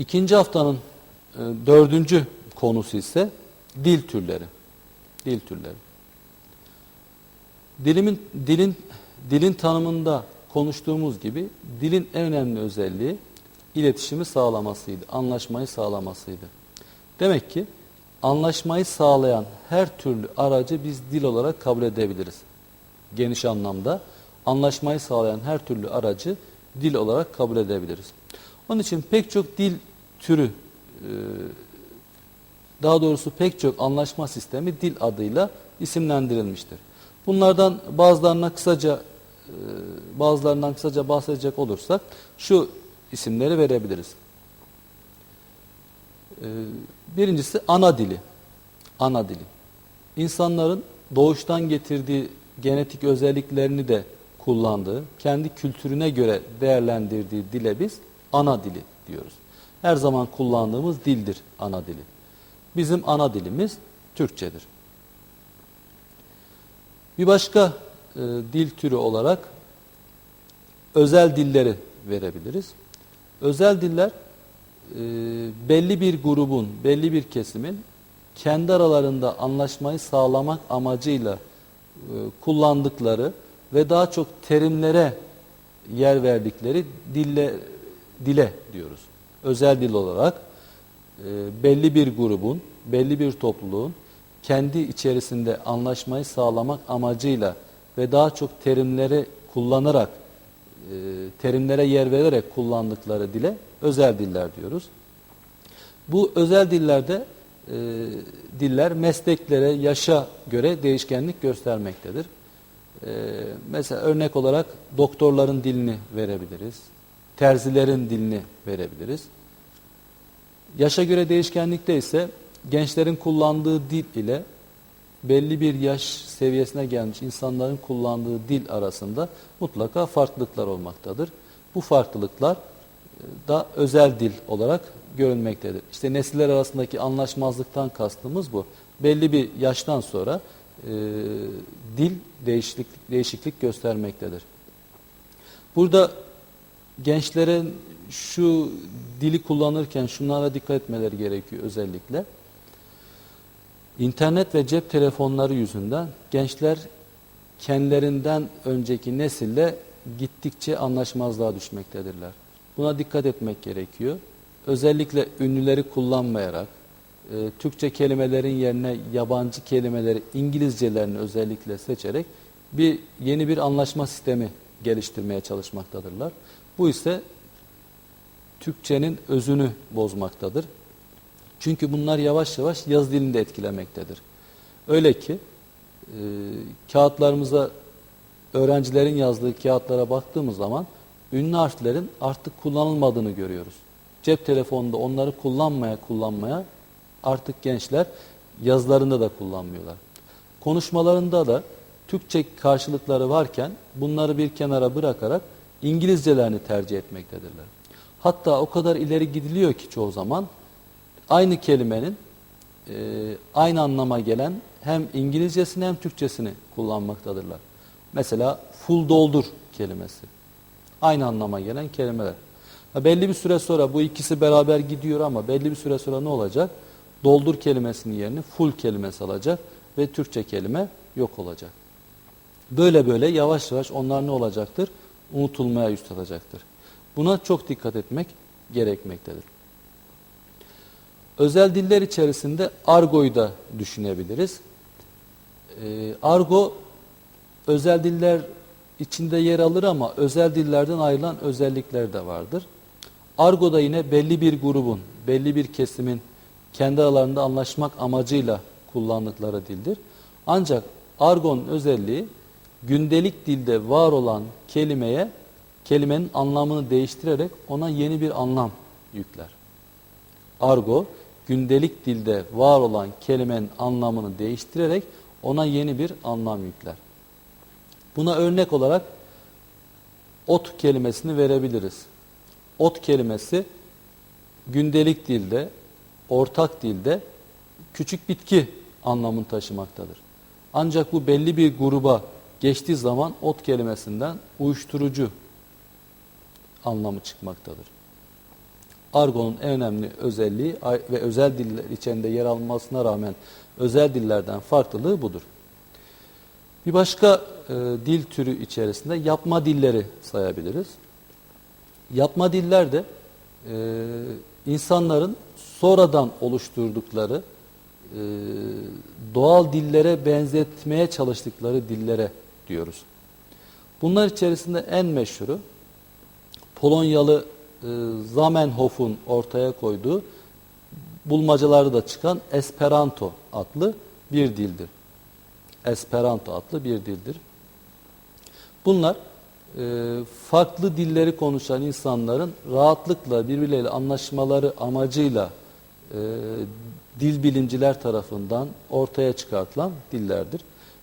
İkinci haftanın e, dördüncü konusu ise dil türleri. Dil türleri. Dilimin, dilin, dilin tanımında konuştuğumuz gibi dilin en önemli özelliği iletişimi sağlamasıydı, anlaşmayı sağlamasıydı. Demek ki anlaşmayı sağlayan her türlü aracı biz dil olarak kabul edebiliriz. Geniş anlamda anlaşmayı sağlayan her türlü aracı dil olarak kabul edebiliriz. Onun için pek çok dil türü, e, daha doğrusu pek çok anlaşma sistemi dil adıyla isimlendirilmiştir. Bunlardan bazılarına kısaca e, bazılarından kısaca bahsedecek olursak şu isimleri verebiliriz. E, birincisi ana dili. Ana dili. İnsanların doğuştan getirdiği genetik özelliklerini de kullandığı, kendi kültürüne göre değerlendirdiği dile biz ana dili diyoruz. Her zaman kullandığımız dildir ana dili. Bizim ana dilimiz Türkçedir. Bir başka e, dil türü olarak özel dilleri verebiliriz. Özel diller e, belli bir grubun, belli bir kesimin kendi aralarında anlaşmayı sağlamak amacıyla e, kullandıkları ve daha çok terimlere yer verdikleri dille, dile diyoruz. Özel dil olarak e, belli bir grubun, belli bir topluluğun kendi içerisinde anlaşmayı sağlamak amacıyla ve daha çok terimleri kullanarak, e, terimlere yer vererek kullandıkları dile özel diller diyoruz. Bu özel dillerde e, diller mesleklere, yaşa göre değişkenlik göstermektedir. E, mesela örnek olarak doktorların dilini verebiliriz, terzilerin dilini verebiliriz. Yaşa göre değişkenlikte ise gençlerin kullandığı dil ile belli bir yaş seviyesine gelmiş insanların kullandığı dil arasında mutlaka farklılıklar olmaktadır. Bu farklılıklar e, da özel dil olarak görünmektedir. İşte nesiller arasındaki anlaşmazlıktan kastımız bu. Belli bir yaştan sonra e, dil değişiklik, değişiklik göstermektedir. Burada gençlerin şu dili kullanırken şunlara dikkat etmeleri gerekiyor özellikle. İnternet ve cep telefonları yüzünden gençler kendilerinden önceki nesille gittikçe anlaşmazlığa düşmektedirler. Buna dikkat etmek gerekiyor. Özellikle ünlüleri kullanmayarak, e, Türkçe kelimelerin yerine yabancı kelimeleri, İngilizcelerini özellikle seçerek bir yeni bir anlaşma sistemi geliştirmeye çalışmaktadırlar. Bu ise Türkçenin özünü bozmaktadır. Çünkü bunlar yavaş yavaş yaz dilini de etkilemektedir. Öyle ki e, kağıtlarımıza öğrencilerin yazdığı kağıtlara baktığımız zaman ünlü harflerin artık kullanılmadığını görüyoruz. Cep telefonunda onları kullanmaya kullanmaya artık gençler yazılarında da kullanmıyorlar. Konuşmalarında da Türkçe karşılıkları varken bunları bir kenara bırakarak İngilizcelerini tercih etmektedirler. Hatta o kadar ileri gidiliyor ki çoğu zaman aynı kelimenin e, aynı anlama gelen hem İngilizcesini hem Türkçesini kullanmaktadırlar. Mesela full doldur kelimesi. Aynı anlama gelen kelimeler. Ha, belli bir süre sonra bu ikisi beraber gidiyor ama belli bir süre sonra ne olacak? Doldur kelimesinin yerini full kelimesi alacak ve Türkçe kelime yok olacak. Böyle böyle yavaş yavaş onlar ne olacaktır? Unutulmaya yüz tutacaktır. Buna çok dikkat etmek gerekmektedir. Özel diller içerisinde argoyu da düşünebiliriz. Ee, argo özel diller içinde yer alır ama özel dillerden ayrılan özellikler de vardır. Argo da yine belli bir grubun, belli bir kesimin kendi aralarında anlaşmak amacıyla kullandıkları dildir. Ancak argonun özelliği gündelik dilde var olan kelimeye kelimenin anlamını değiştirerek ona yeni bir anlam yükler. Argo gündelik dilde var olan kelimenin anlamını değiştirerek ona yeni bir anlam yükler. Buna örnek olarak ot kelimesini verebiliriz. Ot kelimesi gündelik dilde, ortak dilde küçük bitki anlamını taşımaktadır. Ancak bu belli bir gruba geçtiği zaman ot kelimesinden uyuşturucu anlamı çıkmaktadır. Argo'nun en önemli özelliği ve özel diller içinde yer almasına rağmen özel dillerden farklılığı budur. Bir başka e, dil türü içerisinde yapma dilleri sayabiliriz. Yapma diller de e, insanların sonradan oluşturdukları e, doğal dillere benzetmeye çalıştıkları dillere diyoruz. Bunlar içerisinde en meşhuru Polonyalı e, Zamenhof'un ortaya koyduğu bulmacalarda da çıkan Esperanto adlı bir dildir. Esperanto adlı bir dildir. Bunlar e, farklı dilleri konuşan insanların rahatlıkla birbirleriyle anlaşmaları amacıyla e, dil bilimciler tarafından ortaya çıkartılan dillerdir.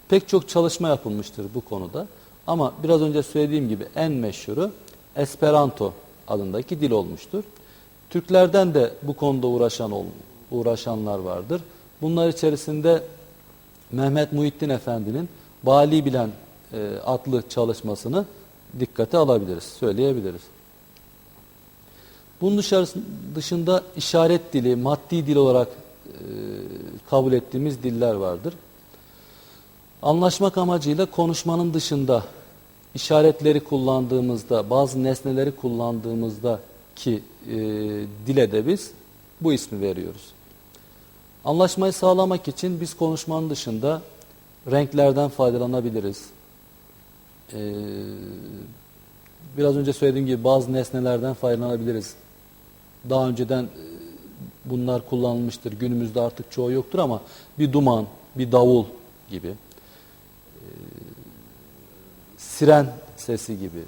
Pek çok çalışma yapılmıştır bu konuda. Ama biraz önce söylediğim gibi en meşhuru Esperanto adındaki dil olmuştur. Türklerden de bu konuda uğraşan uğraşanlar vardır. Bunlar içerisinde Mehmet Muhittin Efendi'nin Bali Bilen e, adlı çalışmasını dikkate alabiliriz, söyleyebiliriz. Bunun dışında işaret dili, maddi dil olarak e, kabul ettiğimiz diller vardır. Anlaşmak amacıyla konuşmanın dışında işaretleri kullandığımızda, bazı nesneleri kullandığımızda ki e, dile de biz bu ismi veriyoruz. Anlaşmayı sağlamak için biz konuşmanın dışında renklerden faydalanabiliriz. Ee, biraz önce söylediğim gibi bazı nesnelerden faydalanabiliriz. Daha önceden e, bunlar kullanılmıştır. Günümüzde artık çoğu yoktur ama bir duman, bir davul gibi, siren sesi gibi,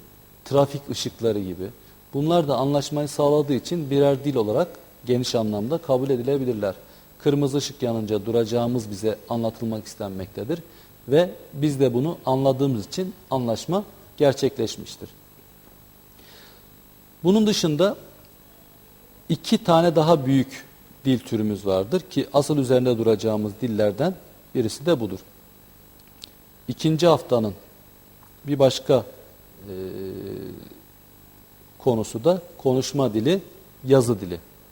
trafik ışıkları gibi. Bunlar da anlaşmayı sağladığı için birer dil olarak geniş anlamda kabul edilebilirler. Kırmızı ışık yanınca duracağımız bize anlatılmak istenmektedir ve biz de bunu anladığımız için anlaşma gerçekleşmiştir. Bunun dışında iki tane daha büyük dil türümüz vardır ki asıl üzerinde duracağımız dillerden birisi de budur. İkinci haftanın bir başka e, konusu da konuşma dili, yazı dili.